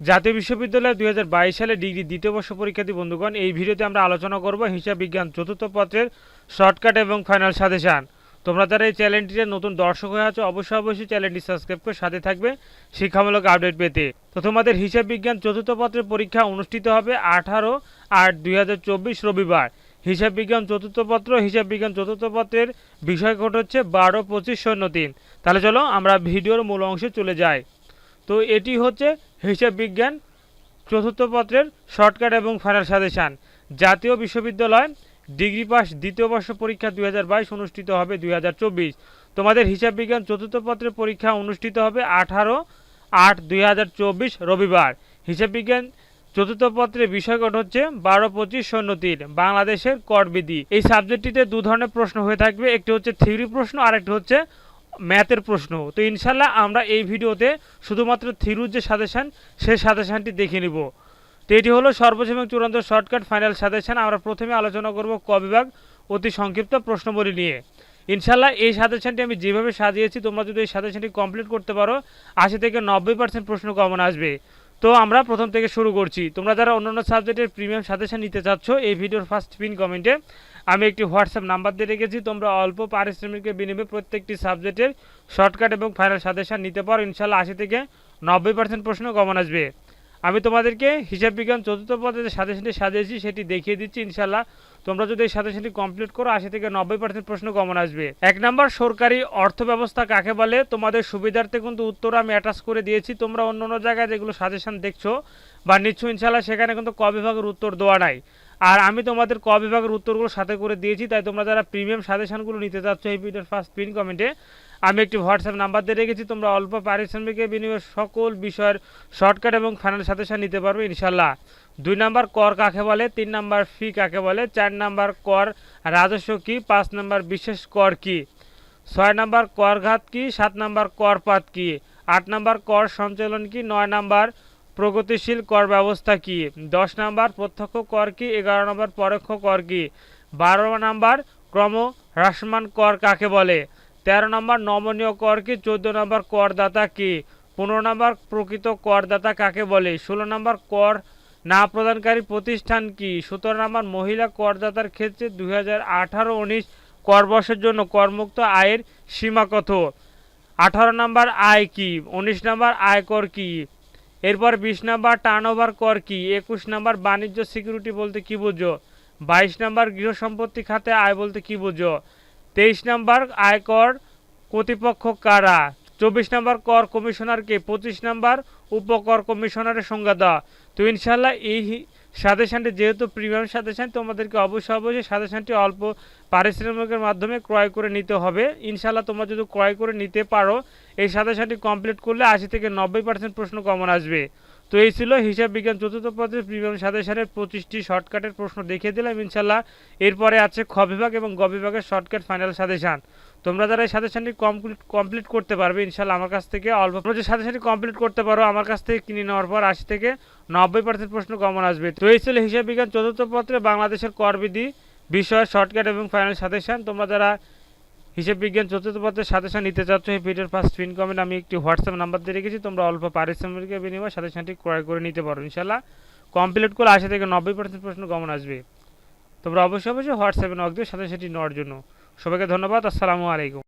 জাতীয় বিশ্ববিদ্যালয় দুই হাজার বাইশ সালে ডিগ্রি দ্বিতীয় বর্ষ পরীক্ষার্থী বন্ধুগণ, এই ভিডিওতে আমরা আলোচনা করব হিসাব বিজ্ঞান চতুর্থ পত্রের শর্টকাট এবং ফাইনাল সাজেশান। তোমরা যারা এই চ্যানেলটিতে নতুন দর্শক হয়ে আছো, অবশ্যই অবশ্যই চ্যানেলটি সাবস্ক্রাইব করে সাথে থাকবে শিক্ষামূলক আপডেট পেতে। তো তোমাদের হিসাব বিজ্ঞান চতুর্থ পত্রের পরীক্ষা অনুষ্ঠিত হবে আঠারো আট দুই রবিবার। হিসাব বিজ্ঞান চতুর্থ পত্র, হিসাব বিজ্ঞান চতুর্থ পত্রের বিষয় কোড হচ্ছে বারো পঁচিশ শূন্য তিন। তাহলে চলো আমরা ভিডিওর মূল অংশে চলে যাই। তো এটি হচ্ছে হিসাব বিজ্ঞান চতুর্থ পত্রের শর্টকাট এবং ফাইনাল সাজেশান। জাতীয় বিশ্ববিদ্যালয় ডিগ্রি পাস দ্বিতীয় বর্ষ পরীক্ষা দুই হাজার বাইশ অনুষ্ঠিত হবে দুই হাজার চব্বিশ। তোমাদের হিসাব বিজ্ঞান চতুর্থ পত্রের পরীক্ষা অনুষ্ঠিত হবে আঠারো আট দুই রবিবার। হিসাব বিজ্ঞান চতুর্থ পত্রের বিষয়কট হচ্ছে বারো পঁচিশ শূন্য তিন, বাংলাদেশের করবিধি এই সাবজেক্টটিতে দু ধরনের প্রশ্ন হয়ে থাকবে, একটি হচ্ছে থিওরি প্রশ্ন আর একটি হচ্ছে ম্যাথের প্রশ্ন। তো ইনশাল্লাহ আমরা এই ভিডিওতে শুধুমাত্র থিরুর যে সাজেশান সেই সাজেশানটি দেখে নিব। তো এটি হলো সর্বোচ্চ এবং চূড়ান্ত শর্টকাট, ফাইনাল সাজেশান। আমরা প্রথমে আলোচনা করব ক বিভাগ অতি সংক্ষিপ্ত প্রশ্নবলী নিয়ে। ইনশাল্লাহ এই সাজেশানটি আমি যেভাবে সাজিয়েছি, তোমরা যদি এই সাজেশানটি কমপ্লিট করতে পারো, আশি থেকে নব্বই পার্সেন্ট প্রশ্ন কমন আসবে। তো আমরা প্রথম থেকে শুরু করছি। তোমরা যারা অন্যান্য সাবজেক্টের প্রিমিয়াম সাজেশন নিতে চাচ্ছ, এই ভিডিওর ফার্স্ট পিন কমেন্টে আমি একটি হোয়াটসঅ্যাপ নাম্বার দিয়ে রেখেছি। তোমরা অল্প পারিশ্রমিকের বিনিময়ে প্রত্যেকটি সাবজেক্টের শর্টকাট এবং ফাইনাল সাজেশন নিতে পারো। ইনশাল্লাহ আশি থেকে নব্বই পার্সেন্ট প্রশ্ন কমন আসবে। আমি তোমাদেরকে হিসাব বিজ্ঞান চতুর্থ পদে যে সাজেশনটি সাজিয়েছি, সেটি দেখিয়ে দিচ্ছি ইনশাল্লাহ তোমরা যদি এই সাজেশনটি কমপ্লিট করো, আশি থেকে নব্বই পার্সেন্ট প্রশ্ন কমন আসবে। এক নম্বর, সরকারি অর্থ ব্যবস্থা কাকে বলে? তোমাদের সুবিধার্থে কিন্তু উত্তর আমি অ্যাটাচ করে দিয়েছি। তোমরা অন্য অন্য জায়গায় যেগুলো সাজেশন দেখছ বা নিচ্ছ ইনশাল্লাহ সেখানে কিন্তু ক বিভাগের উত্তর দেওয়া নাই। আর আমি তোমাদের ক বিভাগের উত্তরগুলো সাথে করে দিয়েছি, তাই তোমরা যারা প্রিমিয়াম সাজেশনগুলো নিতে চাচ্ছ, এই ভিডিওর ফার্স্ট পিন কমেন্টে আমি একটি হোয়াটসঅ্যাপ নাম্বার দিয়ে রেখেছি, তোমরা অল্প পারিশ্রমিকের বিনিময়ে সকল বিষয়ের শর্টকাট এবং ফাইনাল সাজেশন নিতে পারবে ইনশাল্লাহ দুই নাম্বার কর কাকে বলে, তিন নাম্বার ফি কাকে বলে, চার নাম্বার কর রাজস্ব কি, পাঁচ নাম্বার বিশেষ কর কি, ছয় নাম্বার করঘাত কি, সাত নাম্বার করপাত কি, আট নাম্বার কর সঞ্চালন কি, নয় নাম্বার প্রগতিশীল কর ব্যবস্থা কি, দশ নাম্বার প্রত্যক্ষ কর কি, এগারো নম্বর পরোক্ষ কর কি, বারো নাম্বার ক্রম হ্রাসমান কর কাকে বলে তেরো নম্বর নমনীয় কর কি, চোদ্দ নম্বর করদাতা কি? পনেরো নম্বর প্রকৃত করদাতা কাকে বলে? ষোলো নম্বর কর না প্রদানকারী প্রতিষ্ঠান কি? সতেরো নম্বর মহিলা করদাতার ক্ষেত্রে দুই হাজার আঠারো উনিশ কর বর্ষের জন্য করমুক্ত আয়ের সীমা কত? আঠারো নম্বর আয় কি? উনিশ নম্বর আয়কর কি? এরপর বিশ নাম্বার টার্নওভার কর কি? একুশ নাম্বার বাণিজ্য সিকিউরিটি বলতে কি বুঝো? বাইশ নাম্বার গৃহ সম্পত্তি খাতে আয় বলতে কি বুঝো? তেইশ নাম্বার আয়কর কর্তৃপক্ষ কারা? চব্বিশ নাম্বার কর কমিশনারকে, পঁচিশ নাম্বার উপকর কমিশনারের সংজ্ঞা দেওয়া। তো ইনশাল্লাহ এই সাজেশানটি যেহেতু প্রিমিয়াম সাজেশান তোমাদেরকে অবশ্যই অবশ্যই সাজেশানটি অল্প পারিশ্রমিকের মাধ্যমে ক্রয় করে নিতে হবে। ইনশাল্লাহ তোমরা যদি ক্রয় করে নিতে পারো, এই সাজেশানটি কমপ্লিট করলে আশি থেকে নব্বই পার্সেন্ট প্রশ্ন কমন আসবে। তো এই ছিল হিসাব বিজ্ঞান চতুর্থ পদের প্রিমিয়াম সাজেশনের পঁচিশটি শর্টকাটের প্রশ্ন দেখিয়ে দিলাম, ইনশাল্লাহ। এরপরে আছে খ বিভাগ এবং গ বিভাগের শর্টকাট ফাইনাল সাজেশান। তোমরা যারা এই সাজেশনটি কমপ্লিট কমপ্লিট করতে পারবে, ইনশাল্লাহ আমার কাছ থেকে অল্প যে সাজেশনটি কমপ্লিট করতে পারো, আমার কাছ থেকে কিনে নেওয়ার পর আশি থেকে নব্বই পার্সেন্ট প্রশ্ন কমন আসবে। তো এই ছিল হিসাব বিজ্ঞান চতুর্থ পত্রে বাংলাদেশের করবিধি বিষয়, শর্টকাট এবং ফাইনাল সাজেশন। তোমরা যারা হিসেব বিজ্ঞান চতুর্থ পত্রের সাজেশন নিতে চাচ্ছ এই ভিডিওর ফার্স্ট পিন কমেন্ট আমি একটি হোয়াটসঅ্যাপ নাম্বার দিয়ে রেখেছি, তোমরা অল্প পারিশ্রমিকের বিনিময়ে সাজেশনটি ক্রয় করে নিতে পারো ইনশাল্লাহ কমপ্লিট করে আশি থেকে নব্বই পার্সেন্ট প্রশ্ন কমন আসবে। তোমরা অবশ্যই অবশ্যই হোয়াটসঅ্যাপে নক দিয়ে সাথে সেটি নেওয়ার জন্য। সবাইকে ধন্যবাদ, আসসালামু আলাইকুম।